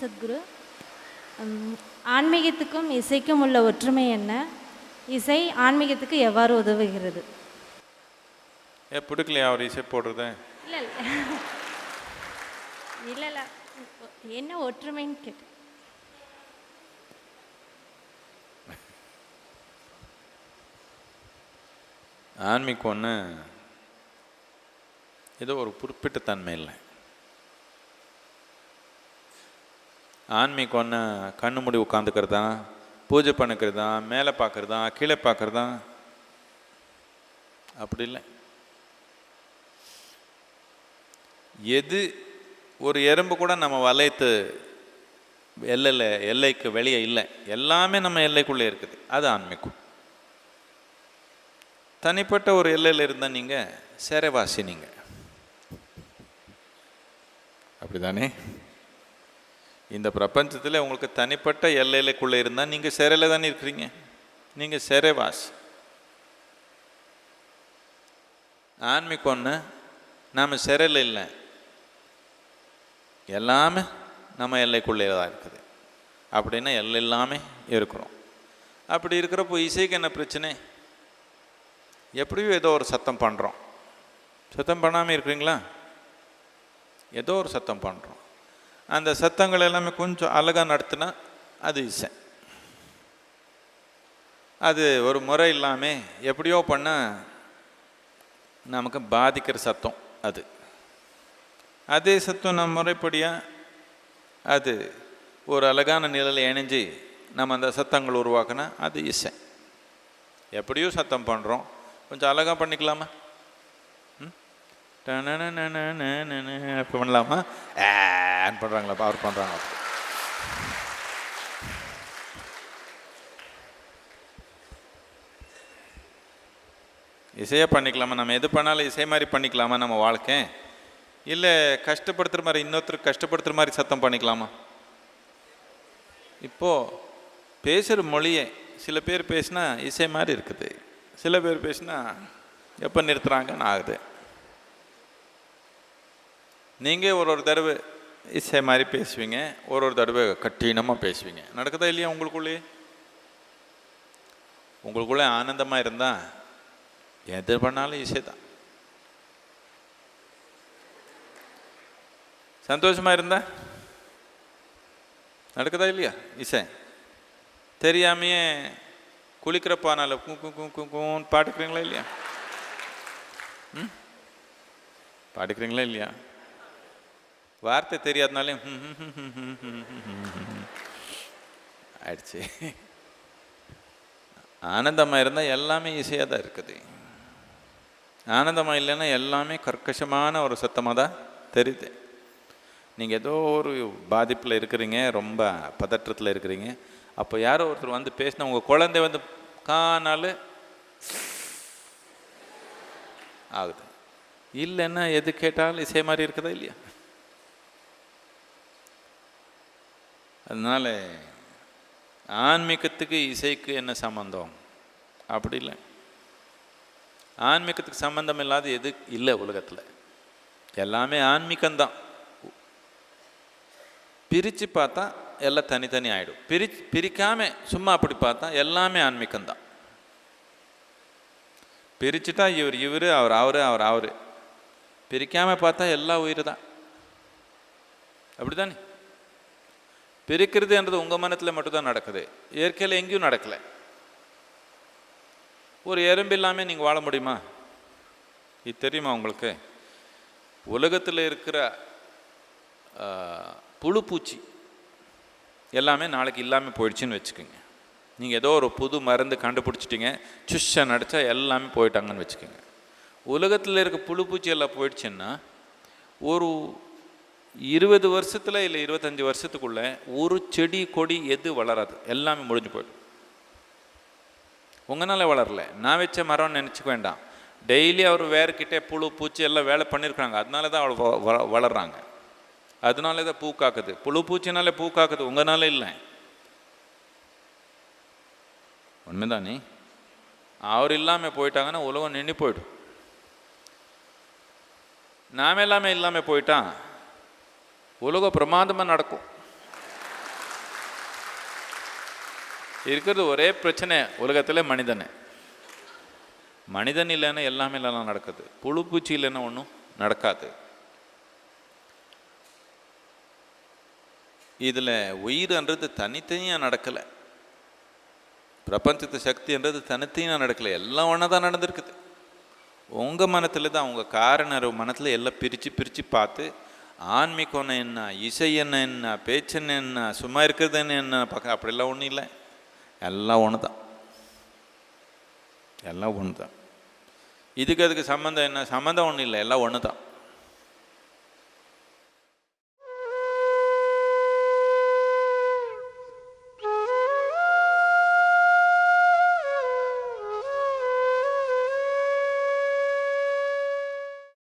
சத்குரு. ஆன்மீகத்துக்கும் இசைக்கும் உள்ள ஒற்றுமை என்ன? இசை ஆன்மீகத்துக்கு எவ்வாறு உதவுகிறது? ஏ பிடிக்கலையா அவர் இசை போடுறது? இல்லை இல்லை. இல்லை என்ன ஒற்றுமைன்னு கேட்டேன். ஆன்மீகம் ஒன்று ஏதோ ஒரு குறிப்பிட்ட தன்மை இல்லை. ஆன்மீக ஒன்று கண்ணு மூடி உட்காந்துக்கிறதா பூஜை பண்ணிக்கிறதா மேலே பார்க்குறதா கீழே பார்க்குறதா? அப்படி இல்லை. எது ஒரு எறும்பு கூட நம்ம வளையத்து எல்லையில் எல்லைக்கு வெளியே இல்லை. எல்லாமே நம்ம எல்லைக்குள்ளே இருக்குது. அது ஆன்மீகம். தனிப்பட்ட ஒரு எல்லையில் இருந்தால் நீங்கள் சிறைவாசி நீங்கள் அப்படிதானே? இந்த பிரபஞ்சத்தில் உங்களுக்கு தனிப்பட்ட எல்லைக்குள்ளே இருந்தால் நீங்கள் சிறையில் தானே இருக்கிறீங்க. நீங்கள் சிறைவாஸ் ஆன்மீக ஒன்று நாம் சிறையில் இல்லை. எல்லாமே நம்ம எல்லைக்குள்ளே தான் இருக்குது. அப்படின்னா எல்லை எல்லாமே இருக்கிறோம். அப்படி இருக்கிறப்போ இசைக்கு என்ன பிரச்சனை? எப்படியும் ஏதோ ஒரு சத்தம் பண்ணுறோம் சத்தம் பண்ணாமல் இருக்கிறீங்களா? ஏதோ ஒரு சத்தம் பண்ணுறோம் அந்த சத்தங்கள் எல்லாமே கொஞ்சம் அழகாக நடத்தினா அது இசை. அது ஒரு முறை இல்லாமல் எப்படியோ பண்ணால் நமக்கு பாதிக்கிற சத்தம் அது. அதே சத்தம் நம்ம முறைப்படியாக அது ஒரு அழகான நிலையில் இணைஞ்சு நம்ம அந்த சத்தங்கள் உருவாக்கினா அது இசை. எப்படியோ சத்தம் பண்ணுறோம் கொஞ்சம் அழகாக பண்ணிக்கலாமா? இப்போ பண்ணலாமா ஏன் பண்ணுறாங்களா அவர் பண்ணுறாங்க இசையாக பண்ணிக்கலாமா நம்ம எது பண்ணாலும் இசை மாதிரி பண்ணிக்கலாமா நம்ம வாழ்க்கை இல்லை கஷ்டப்படுத்துகிற மாதிரி இன்னொருத்தருக்கு கஷ்டப்படுத்துகிற மாதிரி சத்தம் பண்ணிக்கலாமா இப்போது பேசுகிற மொழியே சில பேர் பேசினா இசை மாதிரி இருக்குது சில பேர் பேசினா எப்போ நிறுத்துறாங்கன்னு ஆகுது நீங்கள் ஒரு ஒரு தடவை இசை மாதிரி பேசுவீங்க ஒரு ஒரு தடவை கட்டினமாக பேசுவீங்க. நடக்குதா இல்லையா உங்களுக்குள்ளே? உங்களுக்குள்ளே ஆனந்தமாக இருந்தால் எது பண்ணாலும் இசை தான். சந்தோஷமாக இருந்தா? நடக்குதா இல்லையா இசை? தெரியாமையே குளிக்கிற பானால கூ இல்லையா? ம்? பாடுக்கிறீங்களா இல்லையா? வார்த்தை தெரியாதனாலே ஆயிடுச்சு. ஆனந்தமாக இருந்தால் எல்லாமே இசையாக தான் இருக்குது. ஆனந்தமாக இல்லைன்னா எல்லாமே கர்க்கசமான ஒரு சத்தமாக தான் தெரியுது. நீங்கள் ஏதோ ஒரு பாதிப்பில் இருக்கிறீங்க ரொம்ப பதற்றத்தில் இருக்கிறீங்க. அப்போ யாரோ ஒருத்தர் வந்து பேசினா உங்கள் குழந்தை வந்து காணால் ஆகுது. இல்லைன்னா எது கேட்டாலும் இசை மாதிரி இருக்குதா இல்லையா? அதனால ஆன்மீகத்துக்கு இசைக்கு என்ன சம்பந்தம்? அப்படி இல்லை. ஆன்மீகத்துக்கு சம்பந்தம் இல்லாத எது இல்லை உலகத்தில். எல்லாமே ஆன்மீகம்தான். பிரித்து பார்த்தா எல்லாம் தனித்தனி ஆகிடும் பிரி பிரிக்காம சும்மா அப்படி பார்த்தா எல்லாமே ஆன்மீகம்தான். பிரிச்சுட்டா இவர் இவர் அவர் அவர் அவர் அவர். பிரிக்காமல் பார்த்தா எல்லா உயிர் தான் அப்படிதானே பிரிக்கிறதுன்றது உங்கள் மனத்தில் மட்டும்தான் நடக்குது. இயற்கையில் எங்கேயும் நடக்கலை. ஒரு எறும்பு இல்லாமல் நீங்கள் வாழ முடியுமா? இது தெரியுமா உங்களுக்கு? உலகத்தில் இருக்கிற புழு பூச்சி எல்லாமே நாளைக்கு இல்லாமல் போயிடுச்சுன்னு வச்சுக்கோங்க. நீங்கள் ஏதோ ஒரு புது மருந்து கண்டுபிடிச்சிட்டிங்க சுஷை நடித்தா எல்லாமே போயிட்டாங்கன்னு வச்சுக்கோங்க. உலகத்தில் இருக்க புழு பூச்சி எல்லாம் போயிடுச்சுன்னா ஒரு இருபது வருஷத்தில் இல்லை இருபத்தஞ்சி வருஷத்துக்குள்ளே ஒரு செடி கொடி எது வளராது. எல்லாமே முடிஞ்சு போயிடும். உங்களால் வளரல. நான் வச்ச மரம்னு நினச்சிக்க வேண்டாம். டெய்லி அவர் வேர்கிட்ட புழு பூச்சி எல்லாம் வேலை பண்ணியிருக்கிறாங்க அதனால தான் அவள் வளர்றாங்க. அதனால தான் பூ காக்குது. புழு பூச்சினாலே பூ காக்குது. உங்களால இல்லை. உண்மைதானே அவர் இல்லாமல் போயிட்டாங்கன்னா உலகம் நின்று போயிடும். நாம் எல்லாமே இல்லாமல் போயிட்டான் உலக பிரமாதமாக நடக்கும். இருக்கிறது ஒரே பிரச்சனை உலகத்தில் மனிதனே. மனிதன் இல்லைன்னா எல்லாமே இல்லைனா நடக்குது. புழு பூச்சி இல்லைன்னா ஒன்றும் நடக்காது. இதில் உயிர்ன்றது தனித்தனியாக நடக்கலை. பிரபஞ்சத்து சக்தின்றது தனித்தனியாக நடக்கலை. எல்லாம் ஒன்றா தான் நடந்திருக்குது. உங்கள் மனத்தில் தான் உங்கள் காரணர் மனத்தில் எல்லாம் பிரித்து பிரித்து பார்த்து ஆன்மீகம்னு என்ன இசை என்ன என்ன பேச்சுன்னு என்ன சும்மா இருக்கிறதுன்னு என்ன பக்கம் அப்படிலாம் ஒன்றும் இல்லை. எல்லாம் ஒன்று தான் எல்லாம் ஒன்று தான் இதுக்கு அதுக்கு சம்மந்தம் என்ன? சம்மந்தம் ஒன்றும் இல்லை எல்லாம் ஒன்று தான்